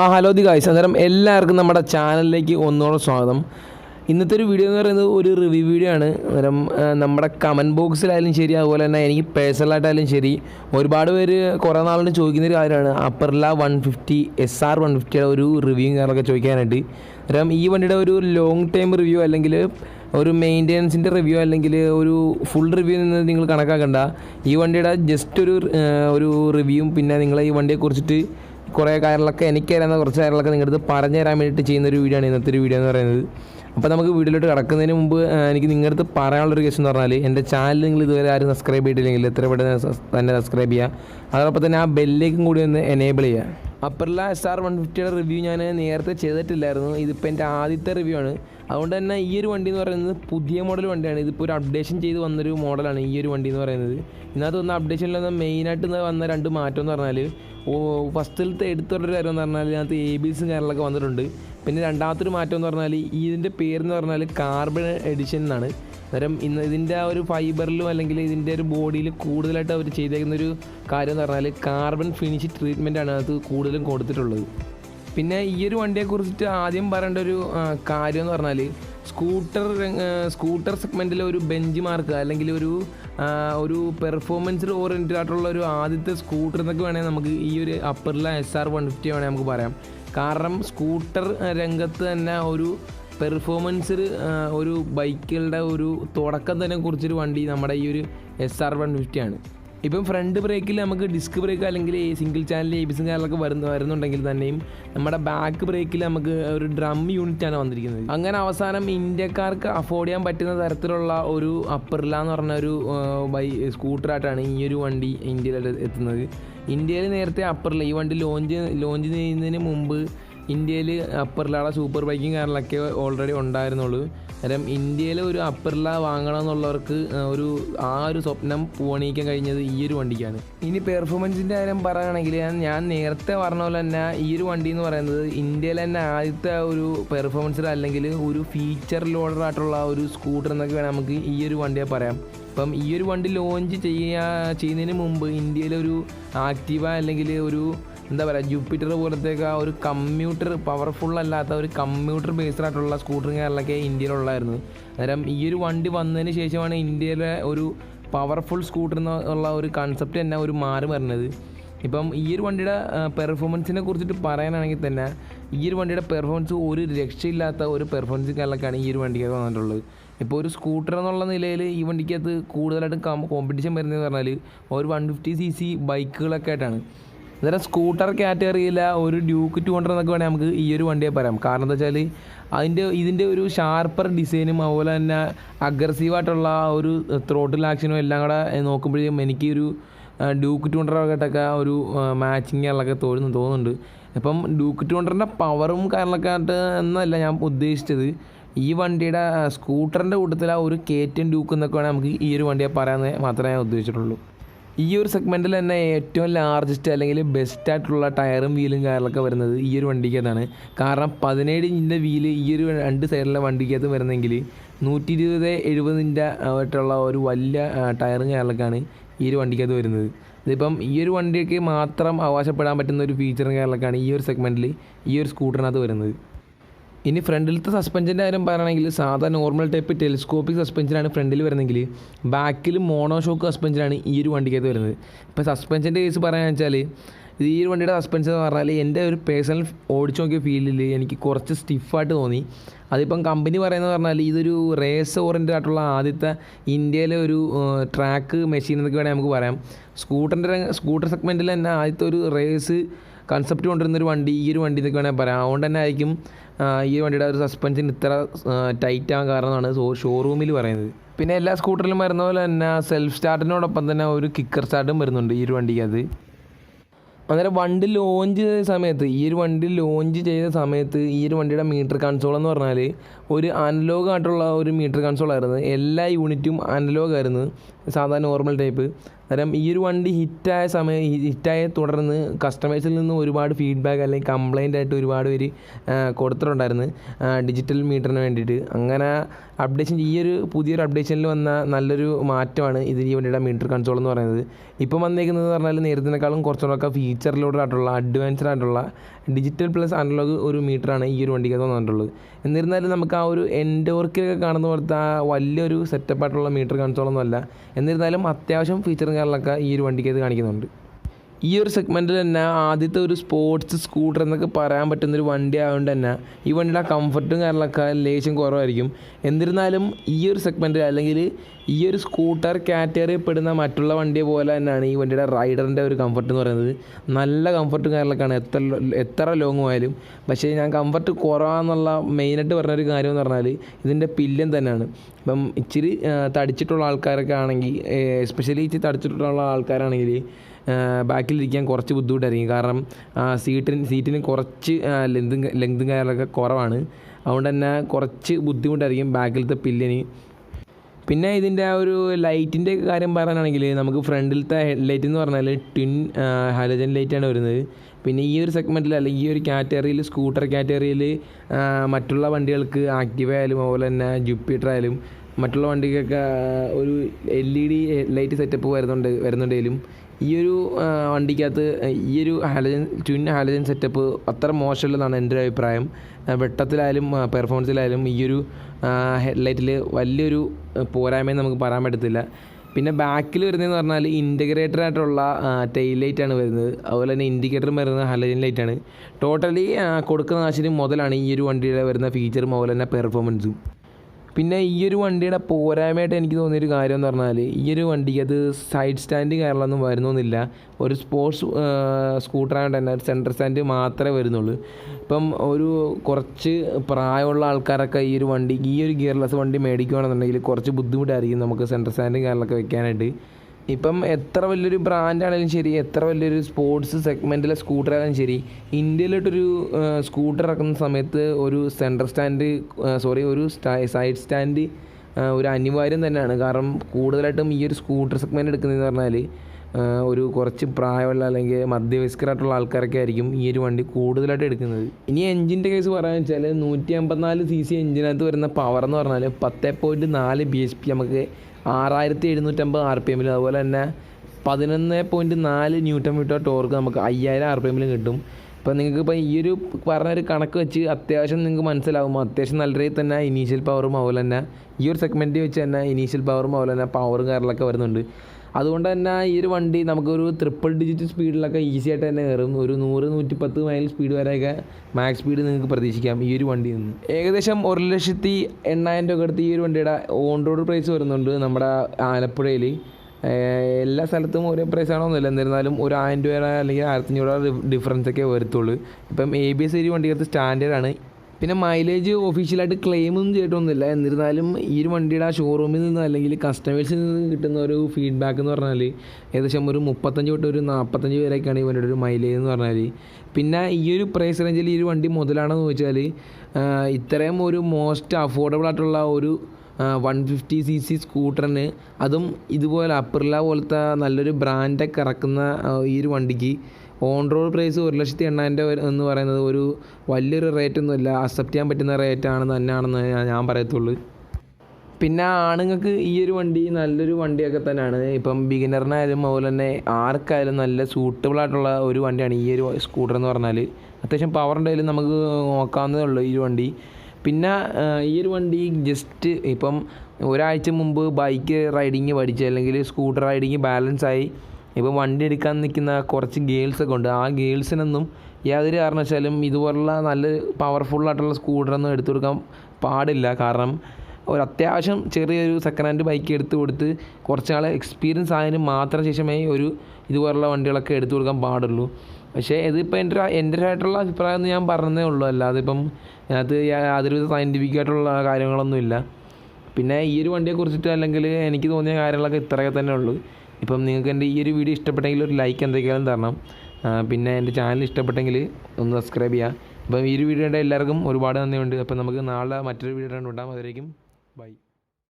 ആ hello the guys അന്നേരം എല്ലാവർക്കും നമ്മുടെ ചാനലിലേക്ക് ഒന്നോളം സ്വാഗതം. ഇന്നത്തെ ഒരു വീഡിയോ എന്ന് പറയുന്നത് ഒരു റിവ്യൂ വീഡിയോ ആണ്. അന്നേരം നമ്മുടെ കമന്റ് ബോക്സിലായാലും ശരി അതുപോലെ തന്നെ എനിക്ക് പേഴ്സണലായിട്ടായാലും ശരി ഒരുപാട് പേര് കുറേ നാളിന് ചോദിക്കുന്ന ഒരു കാര്യമാണ്. Aprilia one fifty S R one ഫിഫ്റ്റിയുടെ ഒരു റിവ്യൂ കാര്യങ്ങളൊക്കെ ചോദിക്കാനായിട്ട്. അന്നേരം ഈ വണ്ടിയുടെ ഒരു ലോങ് ടൈം റിവ്യൂ അല്ലെങ്കിൽ ഒരു മെയിന്റെനൻസിന്റെ റിവ്യൂ അല്ലെങ്കിൽ ഒരു ഫുൾ റിവ്യൂ എന്ന് നിങ്ങൾ കണക്കാക്കണ്ട. ഈ വണ്ടിയുടെ ജസ്റ്റ് ഒരു ഒരു റിവ്യൂവും പിന്നെ നിങ്ങളെ ഈ വണ്ടിയെ കുറിച്ചിട്ട് കുറേ കാര്യങ്ങളൊക്കെ എനിക്കറിയാവുന്ന കുറച്ച് കാര്യങ്ങളൊക്കെ നിങ്ങളുടെ അടുത്ത് പറഞ്ഞു തരാൻ വേണ്ടിയിട്ട് ചെയ്യുന്ന ഒരു വീഡിയോ ആണ് ഇന്നത്തെ ഒരു വീഡിയോ എന്ന് പറയുന്നത്. അപ്പോൾ നമുക്ക് വീഡിയോയിലോട്ട് കിടക്കുന്നതിന് മുമ്പ് എനിക്ക് നിങ്ങളുടെ അടുത്ത് പറയാനുള്ളൊരു കേസ് എന്ന് പറഞ്ഞാൽ എന്റെ ചാനൽ നിങ്ങൾ ഇതുവരെ ആരും സബ്സ്ക്രൈബ് ചെയ്തിട്ടില്ലെങ്കിൽ എത്ര പെട്ടെന്ന് തന്നെ സബ്സ്ക്രൈബ് ചെയ്യുക അതോടൊപ്പം തന്നെ ആ ബെല്ലേക്കും കൂടി ഒന്ന് എനേബിൾ ചെയ്യുക അപ്പർല എസ് ആർ വൺ ഫിഫ്റ്റിയുടെ റിവ്യൂ ഞാൻ നേരത്തെ ചെയ്തിട്ടില്ലായിരുന്നു. ഇതിപ്പോൾ എന്റെ ആദ്യത്തെ റിവ്യൂ ആണ്. അതുകൊണ്ട് തന്നെ ഈ ഒരു വണ്ടി എന്ന് പറയുന്നത് പുതിയ മോഡൽ വണ്ടിയാണ്. ഇതിപ്പോൾ ഒരു അപ്ഡേഷൻ ചെയ്ത് വന്നൊരു മോഡലാണ് ഈ ഒരു വണ്ടി എന്ന് പറയുന്നത്. ഇതിനകത്ത് വന്ന അപ്ഡേഷനിൽ വന്ന മെയിനായിട്ട് വന്ന രണ്ട് മാറ്റം എന്ന് പറഞ്ഞാൽ ഫസ്റ്റിലത്തെ എടുത്തുള്ളൊരു കാര്യം എന്ന് പറഞ്ഞാൽ ഇതിനകത്ത് എ ബി സി കാര്യങ്ങളൊക്കെ വന്നിട്ടുണ്ട്. പിന്നെ രണ്ടാമത്തൊരു മാറ്റം എന്ന് പറഞ്ഞാൽ ഇതിന്റെ പേരെന്ന് പറഞ്ഞാൽ കാർബൺ എഡിഷൻ എന്നാണ്. അന്നേരം ഇന്ന് ഇതിന്റെ ആ ഒരു ഫൈബറിലും അല്ലെങ്കിൽ ഇതിന്റെ ഒരു ബോഡിയിൽ കൂടുതലായിട്ട് അവർ ചെയ്തേക്കുന്ന ഒരു കാര്യം എന്ന് പറഞ്ഞാൽ കാർബൺ ഫിനിഷ് ട്രീറ്റ്മെന്റ് ആണ് അത് കൂടുതലും കൊടുത്തിട്ടുള്ളത്. പിന്നെ ഈ ഒരു വണ്ടിയെക്കുറിച്ചിട്ട് ആദ്യം പറയേണ്ട ഒരു കാര്യം എന്ന് പറഞ്ഞാൽ സ്കൂട്ടർ സ്കൂട്ടർ സെഗ്മെന്റിലെ ഒരു ബെഞ്ച് മാർക്ക് അല്ലെങ്കിൽ ഒരു ഒരു പെർഫോമൻസ് ഓറിയന്റഡ് ആയിട്ടുള്ള ഒരു ആദ്യത്തെ സ്കൂട്ടർ എന്നൊക്കെ വേണമെങ്കിൽ നമുക്ക് ഈ ഒരു അപ്പറിലെ എസ് ആർ വൺ ഫിഫ്റ്റി വേണമെങ്കിൽ നമുക്ക് പറയാം. കാരണം സ്കൂട്ടർ രംഗത്ത് തന്നെ ഒരു പെർഫോമൻസിൽ ഒരു ബൈക്കുകളുടെ ഒരു തുടക്കം തന്നെ കുറിച്ചൊരു വണ്ടി നമ്മുടെ ഈ ഒരു എസ് ആർ വൺ ഫിഫ്റ്റി ആണ്. ഇപ്പം ഫ്രണ്ട് ബ്രേക്കിൽ നമുക്ക് ഡിസ്ക് ബ്രേക്ക് അല്ലെങ്കിൽ single channel A B C ചാനലൊക്കെ വരുന്ന വരുന്നുണ്ടെങ്കിൽ തന്നെയും നമ്മുടെ ബാക്ക് ബ്രേക്കിൽ നമുക്ക് ഒരു ഡ്രം യൂണിറ്റാണ് വന്നിരിക്കുന്നത്. അങ്ങനെ അവസാനം ഇന്ത്യക്കാർക്ക് അഫോർഡ് ചെയ്യാൻ പറ്റുന്ന തരത്തിലുള്ള ഒരു അപ്പർല എന്ന് പറഞ്ഞ ഒരു ബൈ സ്കൂട്ടറായിട്ടാണ് ഈ ഒരു വണ്ടി ഇന്ത്യയിൽ എത്തുന്നത്. ഇന്ത്യയിൽ നേരത്തെ അപ്പർല ഈ വണ്ടി ലോഞ്ച് ലോഞ്ച് ചെയ്യുന്നതിന് മുമ്പ് ഇന്ത്യയിൽ അപ്പറിലാടെ സൂപ്പർ ബൈക്കും കാറിലൊക്കെ ഓൾറെഡി ഉണ്ടായിരുന്നുള്ളൂ. അന്നേരം ഇന്ത്യയിൽ ഒരു അപ്പർല വാങ്ങണം എന്നുള്ളവർക്ക് ഒരു ആ ഒരു സ്വപ്നം പൂവണിയിക്കാൻ കഴിഞ്ഞത് ഈ ഒരു വണ്ടിക്കാണ്. ഇനി പെർഫോമൻസിന്റെ കാര്യം പറയുകയാണെങ്കിൽ ഞാൻ നേരത്തെ പറഞ്ഞ പോലെ തന്നെ ഈ ഒരു വണ്ടി എന്ന് പറയുന്നത് ഇന്ത്യയിൽ തന്നെ ആദ്യത്തെ ഒരു പെർഫോമൻസിൽ അല്ലെങ്കിൽ ഒരു ഫീച്ചർ ലോഡർ ആയിട്ടുള്ള ഒരു സ്കൂട്ടർ എന്നൊക്കെ വേണം നമുക്ക് ഈ ഒരു വണ്ടിയെ പറയാം. അപ്പം ഈ ഒരു വണ്ടി ലോഞ്ച് ചെയ്യാ ചെയ്യുന്നതിന് മുമ്പ് ഇന്ത്യയിലൊരു ആക്റ്റീവ അല്ലെങ്കിൽ ഒരു എന്താ പറയുക ജൂപ്പിറ്റർ പോലത്തേക്ക് ആ ഒരു കമ്പ്യൂട്ടർ പവർഫുൾ അല്ലാത്ത ഒരു കമ്പ്യൂട്ടർ ബേസ്ഡ് ആയിട്ടുള്ള സ്കൂട്ടർ കാര്യങ്ങളൊക്കെ ഇന്ത്യയിലുള്ളായിരുന്നു അന്നേരം ഈ ഒരു വണ്ടി വന്നതിന് ശേഷമാണ് ഇന്ത്യയിലെ ഒരു പവർഫുൾ സ്കൂട്ടർ എന്നുള്ള ഒരു കൺസെപ്റ്റ് തന്നെ ഒരു മാറി വരുന്നത് ഇപ്പം ഈ ഒരു വണ്ടിയുടെ പെർഫോമൻസിനെ കുറിച്ചിട്ട് പറയാനാണെങ്കിൽ തന്നെ ഈ ഒരു വണ്ടിയുടെ പെർഫോമൻസ് ഒരു രക്ഷയില്ലാത്ത ഒരു പെർഫോമൻസ് കാര്യങ്ങളൊക്കെയാണ് ഈ ഒരു വണ്ടിക്ക് വന്നിട്ടുള്ളത്. ഇപ്പോൾ ഒരു സ്കൂട്ടർ എന്നുള്ള നിലയിൽ ഈ വണ്ടിക്കകത്ത് കൂടുതലായിട്ടും കോമ്പറ്റീഷൻ വരുന്നതെന്ന് പറഞ്ഞാൽ ഒരു വൺ ഫിഫ്റ്റി സി സി ബൈക്കുകളൊക്കെ ആയിട്ടാണ്. അന്നേരം സ്കൂട്ടർ കാറ്റഗറിയില്ല ഒരു ഡ്യൂക്ക് ടു ഹൺഡ്രഡ് എന്നൊക്കെ വേണമെങ്കിൽ നമുക്ക് ഈ ഒരു വണ്ടിയെ പറയാം. കാരണം എന്താ വെച്ചാൽ അതിന്റെ ഇതിന്റെ ഒരു ഷാർപ്പർ ഡിസൈനും അതുപോലെ തന്നെ അഗ്രസീവായിട്ടുള്ള ഒരു ത്രോട്ടിൽ ആക്ഷനും എല്ലാം കൂടെ നോക്കുമ്പോഴേക്കും എനിക്ക് ഒരു ഡ്യൂക്ക് ടു ഹൺഡ്രഡ് ആയിട്ടൊക്കെ ഒരു മാച്ചിങ് ഉള്ളതൊക്കെ തോന്നുന്നു തോന്നുന്നുണ്ട്. ഇപ്പം ഡ്യൂക്ക് ടു ഹൺഡ്രഡിന്റെ പവറും കാര്യങ്ങളൊക്കെ ആയിട്ട് എന്നല്ല ഞാൻ ഉദ്ദേശിച്ചത്. ഈ വണ്ടിയുടെ സ്കൂട്ടറിന്റെ കൂട്ടത്തിൽ ആ ഒരു കേറ്റൻ ഡ്യൂക്ക് എന്നൊക്കെ വേണമെങ്കിൽ നമുക്ക് ഈ ഒരു വണ്ടിയെ പറയാമെന്ന് മാത്രമേ ഞാൻ ഉദ്ദേശിച്ചിട്ടുള്ളൂ. ഈ ഒരു സെഗ്മെന്റിൽ തന്നെ ഏറ്റവും ലാർജസ്റ്റ് അല്ലെങ്കിൽ ബെസ്റ്റ് ആയിട്ടുള്ള ടയറും വീലും കാര്യങ്ങളൊക്കെ വരുന്നത് ഈ ഒരു വണ്ടിക്കകത്താണ്. കാരണം പതിനേഴ് ഇഞ്ചിന്റെ വീൽ ഈ ഒരു രണ്ട് സൈഡിലെ വണ്ടിക്കകത്ത് വരുന്നെങ്കിൽ നൂറ്റി ഇരുപത് എഴുപതിന്റെ ആയിട്ടുള്ള ഒരു വലിയ ടയറും കാര്യങ്ങളൊക്കെയാണ് ഈ ഒരു വണ്ടിക്കകത്ത് വരുന്നത്. ഇതിപ്പം ഈ ഒരു വണ്ടിക്ക് മാത്രം അവകാശപ്പെടാൻ പറ്റുന്ന ഒരു ഫീച്ചറും കാര്യങ്ങളൊക്കെയാണ് ഈ ഒരു സെഗ്മെന്റിൽ ഈ ഒരു സ്കൂട്ടറിനകത്ത് വരുന്നത്. ഇനി ഫ്രണ്ടിലത്തെ സസ്പെൻഷന്റെ കാര്യം പറയുകയാണെങ്കിൽ സാധാ നോർമൽ ടൈപ്പ് ടെലിസ്കോപ്പിക് സസ്പെൻഷനാണ് ഫ്രണ്ടിൽ വരുന്നെങ്കിൽ ബാക്കിൽ മോണോ ഷോക്ക് സസ്പെൻഷനാണ് ഈ ഒരു വണ്ടിക്കകത്ത് വരുന്നത്. ഇപ്പോൾ സസ്പെൻഷന്റെ കേസ് പറയുകയെന്ന് വെച്ചാൽ ഈ ഒരു വണ്ടിയുടെ സസ്പെൻഷൻ എന്ന് പറഞ്ഞാൽ എന്റെ ഒരു പേഴ്സണൽ ഓടിച്ചു നോക്കിയ ഫീൽഡിൽ എനിക്ക് കുറച്ച് സ്റ്റിഫായിട്ട് തോന്നി. അതിപ്പം കമ്പനി പറയുന്നത് പറഞ്ഞാൽ ഇതൊരു റേസ് ഓറിയന്റഡ് ആയിട്ടുള്ള ആദ്യത്തെ ഇന്ത്യയിലെ ഒരു ട്രാക്ക് മെഷീൻ എന്നൊക്കെ വേണമെങ്കിൽ നമുക്ക് പറയാം. സ്കൂട്ടറിന്റെ സ്കൂട്ടർ സെഗ്മെന്റിൽ തന്നെ ആദ്യത്തെ ഒരു റേസ് കൺസെപ്റ്റ് കൊണ്ടുവരുന്നൊരു വണ്ടി ഈ ഒരു വണ്ടി എന്നൊക്കെ വേണമെങ്കിൽ പറയാം. അതുകൊണ്ട് തന്നെ ആയിരിക്കും ഈ വണ്ടിയുടെ ഒരു സസ്പെൻഷൻ ഇത്ര ടൈറ്റ് ആകാൻ കാരണമാണ് സോ ഷോറൂമിൽ പറയുന്നത്. പിന്നെ എല്ലാ സ്കൂട്ടറിലും വരുന്ന പോലെ തന്നെ സെൽഫ് സ്റ്റാർട്ടിനോടൊപ്പം തന്നെ ഒരു കിക്കർ സ്റ്റാർട്ടും വരുന്നുണ്ട് ഈ ഒരു വണ്ടിക്ക് അത് അന്നേരം വണ്ടി ലോഞ്ച് ചെയ്ത സമയത്ത് ഈ ഒരു വണ്ടി ലോഞ്ച് ചെയ്ത സമയത്ത് ഈ ഒരു വണ്ടിയുടെ മീറ്റർ കൺസോൾ എന്ന് പറഞ്ഞാൽ ഒരു അനലോഗ് ആയിട്ടുള്ള ഒരു മീറ്റർ കൺസോൾ ആയിരുന്നു. എല്ലാ യൂണിറ്റും അനലോഗ് ആയിരുന്നു. സാധാരണ നോർമൽ ടൈപ്പ് അന്നേരം ഈ ഒരു വണ്ടി ഹിറ്റായ സമയം ഹിറ്റായ തുടർന്ന് കസ്റ്റമേഴ്സിൽ നിന്ന് ഒരുപാട് ഫീഡ്ബാക്ക് അല്ലെങ്കിൽ കംപ്ലൈന്റ് ആയിട്ട് ഒരുപാട് പേര് കൊടുത്തിട്ടുണ്ടായിരുന്നു. ഡിജിറ്റൽ മീറ്ററിന് വേണ്ടിയിട്ട്. അങ്ങനെ അപ്ഡേഷൻ ഈ ഒരു പുതിയൊരു അപ്ഡേഷനിൽ വന്ന നല്ലൊരു മാറ്റമാണ് ഇത് ഈ വണ്ടിയുടെ മീറ്റർ കൺസോൾ എന്ന് പറയുന്നത്. ഇപ്പം വന്നേക്കുന്നത് പറഞ്ഞാൽ നേരത്തിനേക്കാളും കുറച്ചുകൂടെ ഫീച്ചറിലൂടെ ആയിട്ടുള്ള അഡ്വാൻസ്ഡ് ആയിട്ടുള്ള ഡിജിറ്റൽ പ്ലസ് അനലോഗ് ഒരു മീറ്ററാണ് ഈ ഒരു വണ്ടിക്ക് വന്നിട്ടുള്ളത്. എന്നിരുന്നാലും നമുക്ക് ആ ഒരു എൻഡോർക്കിലൊക്കെ കാണുന്ന പോലത്തെ ആ വലിയൊരു സെറ്റപ്പായിട്ടുള്ള മീറ്റർ കൺസോളൊന്നും അല്ല എന്നിരുന്നാലും അത്യാവശ്യം ഫീച്ചറും കാര്യങ്ങളൊക്കെ ഈ ഒരു വണ്ടിക്ക് ഇത് കാണിക്കുന്നുണ്ട്. ഈ ഒരു സെഗ്മെന്റിൽ തന്നെ ആദ്യത്തെ ഒരു സ്പോർട്സ് സ്കൂട്ടർ എന്നൊക്കെ പറയാൻ പറ്റുന്നൊരു വണ്ടി ആയതുകൊണ്ട് തന്നെ ഈ വണ്ടിയുടെ കംഫർട്ടും കാര്യങ്ങളൊക്കെ ലേശം കുറവായിരിക്കും. എന്നിരുന്നാലും ഈ ഒരു സെഗ്മെന്റിൽ അല്ലെങ്കിൽ ഈ ഒരു സ്കൂട്ടർ കാറ്റഗറിയിൽ പെടുന്ന മറ്റുള്ള വണ്ടിയെ പോലെ തന്നെയാണ് ഈ വണ്ടിയുടെ റൈഡറിന്റെ ഒരു കംഫർട്ട് എന്ന് പറയുന്നത്. നല്ല കംഫർട്ടും കാര്യങ്ങളൊക്കെയാണ്. എത്ര എത്ര ലോങ് പോയാലും പക്ഷേ ഞാൻ കംഫർട്ട് കുറവാന്നുള്ള മെയിനായിട്ട് പറഞ്ഞൊരു കാര്യം എന്ന് പറഞ്ഞാൽ ഇതിന്റെ പില്യൻ തന്നെയാണ്. ഇപ്പം ഇച്ചിരി തടിച്ചിട്ടുള്ള ആൾക്കാരൊക്കെ ആണെങ്കിൽ എസ്പെഷ്യലി ഇച്ചിരി തടിച്ചിട്ടുള്ള ആൾക്കാരാണെങ്കിൽ ബാക്കിലിരിക്കാൻ കുറച്ച് ബുദ്ധിമുട്ടായിരിക്കും. കാരണം സീറ്റിന് സീറ്റിന് കുറച്ച് ലെങ്ത് ലെങ്തും കാര്യങ്ങളൊക്കെ കുറവാണ്. അതുകൊണ്ട് തന്നെ കുറച്ച് ബുദ്ധിമുട്ടായിരിക്കും ബാക്കിലത്തെ പില്ലിന് പിന്നെ ഇതിന്റെ ആ ഒരു ലൈറ്റിന്റെ കാര്യം പറയാനാണെങ്കിൽ നമുക്ക് ഫ്രണ്ടിലത്തെ ഹെഡ്ലൈറ്റ് എന്ന് പറഞ്ഞാൽ ട്വിൻ ഹാലജൻ ലൈറ്റാണ് വരുന്നത്. പിന്നെ ഈ ഒരു സെഗ്മെന്റിൽ അല്ലെങ്കിൽ ഈ ഒരു കാറ്റഗറിയിൽ സ്കൂട്ടർ കാറ്റഗറിയിൽ മറ്റുള്ള വണ്ടികൾക്ക് ആക്റ്റീവ ആയാലും അതുപോലെ തന്നെ ജുപ്പിറ്റർ ആയാലും മറ്റുള്ള വണ്ടിക്കൊക്കെ ഒരു L E D light setup വരുന്നുണ്ട് വരുന്നുണ്ടെങ്കിലും ഈ ഒരു വണ്ടിക്കകത്ത് ഈ ഒരു ഹാലജൻ ട്വിൻ ഹാലജൻ സെറ്റപ്പ് അത്ര മോശമല്ലെന്നാണ് എന്റെ ഒരു അഭിപ്രായം. വെട്ടത്തിലായാലും പെർഫോമൻസിലായാലും ഈ ഒരു ഹെഡ്ലൈറ്റിൽ വലിയൊരു പോരായ്മ പോരായ്മയും നമുക്ക് പറയാൻ പറ്റത്തില്ല. പിന്നെ ബാക്കിൽ വരുന്നതെന്ന് പറഞ്ഞാൽ ഇന്റഗ്രേറ്റഡ് ആയിട്ടുള്ള ടെയിൽ ലൈറ്റാണ് വരുന്നത്. അതുപോലെ തന്നെ ഇൻഡിക്കേറ്ററും വരുന്നത് ഹലജൻ ലൈറ്റാണ് ടോട്ടലി കൊടുക്കുന്ന കാശിന് മുതലാണ് ഈ ഒരു വണ്ടിയുടെ വരുന്ന ഫീച്ചറും അതുപോലെ തന്നെ പെർഫോമൻസും പിന്നെ ഈ ഒരു വണ്ടിയുടെ പോരായ്മയായിട്ട് എനിക്ക് തോന്നിയൊരു കാര്യം എന്ന് പറഞ്ഞാൽ ഈ ഒരു വണ്ടിക്ക് അത് സൈഡ് സ്റ്റാൻഡ് കയറലൊന്നും വരുന്നൊന്നുമില്ല. ഒരു സ്പോർട്സ് സ്കൂട്ടറായതുകൊണ്ട് തന്നെ തന്നെ സെന്റർ സ്റ്റാൻഡ് മാത്രമേ വരുന്നുള്ളൂ. ഇപ്പം ഒരു കുറച്ച് പ്രായമുള്ള ആൾക്കാരൊക്കെ ഈ ഒരു വണ്ടി ഈ ഒരു ഗിയർലെസ് വണ്ടി മേടിക്കുകയാണെന്നുണ്ടെങ്കിൽ കുറച്ച് ബുദ്ധിമുട്ടായിരിക്കും നമുക്ക് സെന്റർ സ്റ്റാൻഡ് കയറലൊക്കെ വെക്കാനായിട്ട്. ഇപ്പം എത്ര വലിയൊരു ബ്രാൻഡാണെങ്കിലും ശരി എത്ര വലിയൊരു സ്പോർട്സ് സെഗ്മെന്റിലെ സ്കൂട്ടർ ആയാലും ശരി ഇന്ത്യയിലോട്ടൊരു സ്കൂട്ടർ ഇറക്കുന്ന സമയത്ത് ഒരു സെന്റർ സ്റ്റാൻഡ് സോറി ഒരു സൈഡ് സ്റ്റാൻഡ് ഒരു അനിവാര്യം തന്നെയാണ്. കാരണം കൂടുതലായിട്ടും ഈ ഒരു സ്കൂട്ടർ സെഗ്മെന്റ് എടുക്കുന്നതെന്ന് പറഞ്ഞാൽ ഒരു കുറച്ച് പ്രായമുള്ള അല്ലെങ്കിൽ മധ്യവയസ്കരായിട്ടുള്ള ആൾക്കാരൊക്കെ ആയിരിക്കും ഈ ഒരു വണ്ടി കൂടുതലായിട്ട് എടുക്കുന്നത്. ഇനി എഞ്ചിന്റെ കേസ് പറയാന്ന് വെച്ചാൽ നൂറ്റി അമ്പത്തിനാല് സി സി എഞ്ചിനകത്ത് വരുന്ന പവർ എന്ന് പറഞ്ഞാൽ പത്ത് പോയിന്റ് നാല് ബി എച്ച് പി നമുക്ക് ആറായിരത്തി എഴുന്നൂറ്റമ്പത് ആർ പി എമ്മിലും അതുപോലെ തന്നെ പതിനൊന്ന് പോയിന്റ് നാല് ന്യൂട്ടൺ മീറ്റർ ടോർക്ക് നമുക്ക് അയ്യായിരം ആർ പി എമ്മിലും കിട്ടും. ഇപ്പം നിങ്ങൾക്ക് ഇപ്പോൾ ഈ ഒരു പറഞ്ഞൊരു കണക്ക് വെച്ച് അത്യാവശ്യം നിങ്ങൾക്ക് മനസ്സിലാവും. അത്യാവശ്യം നല്ല രീതിയിൽ തന്നെ ഇനീഷ്യൽ പവറും അതുപോലെ തന്നെ ഈ ഒരു സെഗ്മെന്റ് വെച്ച് തന്നെ ഇനീഷ്യൽ പവറും അതുപോലെ തന്നെ പവറും കാര്യങ്ങളൊക്കെ വരുന്നുണ്ട്. അതുകൊണ്ട് തന്നെ ഈ ഒരു വണ്ടി നമുക്കൊരു ട്രിപ്പിൾ ഡിജിറ്റ് സ്പീഡിലൊക്കെ ഈസി ആയിട്ട് തന്നെ കയറും. ഒരു നൂറ് നൂറ്റിപ്പത്ത് മൈൽ സ്പീഡ് വരെയൊക്കെ മാക്സ് സ്പീഡ് നിങ്ങൾക്ക് പ്രതീക്ഷിക്കാം ഈ ഒരു വണ്ടിയിൽ നിന്ന്. ഏകദേശം ഒരു ലക്ഷത്തി എണ്ണായിരം രൂപ അടുത്ത് ഈ ഒരു വണ്ടിയുടെ ഓൺ റോഡ് പ്രൈസ് വരുന്നുണ്ട് നമ്മുടെ ആലപ്പുഴയിൽ എല്ലാ സ്ഥലത്തും ഒരേ പ്രൈസ് ആണോന്നില്ല. എന്നിരുന്നാലും ഒരു ആയിരം രൂപ അല്ലെങ്കിൽ ആയിരത്തഞ്ഞൂറ് രൂപ ഡിഫറൻസ് ഒക്കെ വരത്തുള്ളൂ. ഇപ്പം എ ബി എസ് ഒരു വണ്ടികൾക്ക് സ്റ്റാൻഡേർഡാണ് പിന്നെ മൈലേജ് ഒഫീഷ്യലായിട്ട് ക്ലെയിമൊന്നും ചെയ്തിട്ടൊന്നുമില്ല. എന്നിരുന്നാലും ഈ ഒരു വണ്ടിയുടെ ആ ഷോറൂമിൽ നിന്ന് അല്ലെങ്കിൽ കസ്റ്റമേഴ്സിൽ നിന്ന് കിട്ടുന്ന ഒരു ഫീഡ്ബാക്ക് എന്ന് പറഞ്ഞാൽ ഏകദേശം ഒരു മുപ്പത്തഞ്ച് തൊട്ട് ഒരു നാൽപ്പത്തഞ്ച് വരെയൊക്കെയാണ് ഈ വണ്ടിയുടെ ഒരു മൈലേജ് എന്ന് പറഞ്ഞാൽ പിന്നെ ഈ ഒരു പ്രൈസ് റേഞ്ചിൽ ഈ ഒരു വണ്ടി മുതലാണെന്ന് ചോദിച്ചാൽ ഇത്രയും ഒരു മോസ്റ്റ് അഫോർഡബിൾ ആയിട്ടുള്ള ഒരു വൺ ഫിഫ്റ്റി സി സി സ്കൂട്ടറിന് അതും ഇതുപോലെ അപ്രില പോലത്തെ നല്ലൊരു ബ്രാൻഡൊക്കെ ഇറക്കുന്ന ഈ ഒരു വണ്ടിക്ക് ഓൺ റോഡ് പ്രൈസ് ഒരു ലക്ഷത്തി എണ്ണായിരം രൂപ എന്ന് പറയുന്നത് ഒരു വലിയൊരു റേറ്റ് ഒന്നുമില്ല അക്സെപ്റ്റ് ചെയ്യാൻ പറ്റുന്ന റേറ്റാണെന്ന് തന്നെയാണെന്ന് ഞാൻ പറയത്തുള്ളൂ. പിന്നെ ആണുങ്ങൾക്ക് ഈ ഒരു വണ്ടി നല്ലൊരു വണ്ടിയൊക്കെ തന്നെയാണ്. ഇപ്പം ബിഗിനറിനായാലും അതുപോലെ തന്നെ ആർക്കായാലും നല്ല സൂട്ടബിൾ ആയിട്ടുള്ള ഒരു വണ്ടിയാണ് ഈ ഒരു സ്കൂട്ടർ എന്ന് പറഞ്ഞാൽ അത്യാവശ്യം പവർ ഉണ്ടെങ്കിലും നമുക്ക് നോക്കാവുന്നതേ ഉള്ളൂ ഈ ഒരു വണ്ടി. പിന്നെ ഈ ഒരു വണ്ടി ജസ്റ്റ് ഇപ്പം ഒരാഴ്ച മുമ്പ് ബൈക്ക് റൈഡിങ് പഠിച്ച് അല്ലെങ്കിൽ സ്കൂട്ടർ റൈഡിങ് ബാലൻസ് ആയി ഇപ്പം വണ്ടി എടുക്കാൻ നിൽക്കുന്ന കുറച്ച് ഗേൾസൊക്കെ ഉണ്ട്. ആ ഗേൾസിനൊന്നും യാതൊരു കാരണവശാലും ഇതുപോലുള്ള നല്ല പവർഫുള്ളായിട്ടുള്ള സ്കൂട്ടറൊന്നും എടുത്തു കൊടുക്കാൻ പാടില്ല. കാരണം ഒരു അത്യാവശ്യം ചെറിയൊരു സെക്കൻഡ് ഹാൻഡ് ബൈക്ക് എടുത്തു കൊടുത്ത് കുറച്ച് എക്സ്പീരിയൻസ് ആയതിന് മാത്രം ശേഷമേ ഒരു ഇതുപോലുള്ള വണ്ടികളൊക്കെ എടുത്തു കൊടുക്കാൻ പാടുള്ളൂ. പക്ഷേ ഇതിപ്പോൾ എന്റെ ഒരു എന്റെ ആയിട്ടുള്ള അഭിപ്രായം ഞാൻ പറഞ്ഞതേ ഉള്ളൂ. അല്ലാതെ ഇപ്പം അതിനകത്ത് യാതൊരുവിധ സയന്റിഫിക് ആയിട്ടുള്ള കാര്യങ്ങളൊന്നുമില്ല. പിന്നെ ഈ ഒരു വണ്ടിയെ കുറിച്ചിട്ട് അല്ലെങ്കിൽ എനിക്ക് തോന്നിയ കാര്യങ്ങളൊക്കെ ഇത്രയൊക്കെ തന്നെ ഉള്ളൂ. ഇപ്പം നിങ്ങൾക്ക് എന്റെ ഈ ഒരു വീഡിയോ ഇഷ്ടപ്പെട്ടെങ്കിൽ ഒരു ലൈക്ക് എന്തൊക്കെയാലും തരണം. പിന്നെ എന്റെ ചാനൽ ഇഷ്ടപ്പെട്ടെങ്കിൽ ഒന്ന് സബ്സ്ക്രൈബ് ചെയ്യുക. അപ്പം ഈ ഒരു വീഡിയോ എല്ലാവർക്കും ഒരുപാട് നന്ദിയുണ്ട്. അപ്പം നമുക്ക് നാളെ മറ്റൊരു വീഡിയോ ഉണ്ടാകും അതുവരേക്കും ബൈ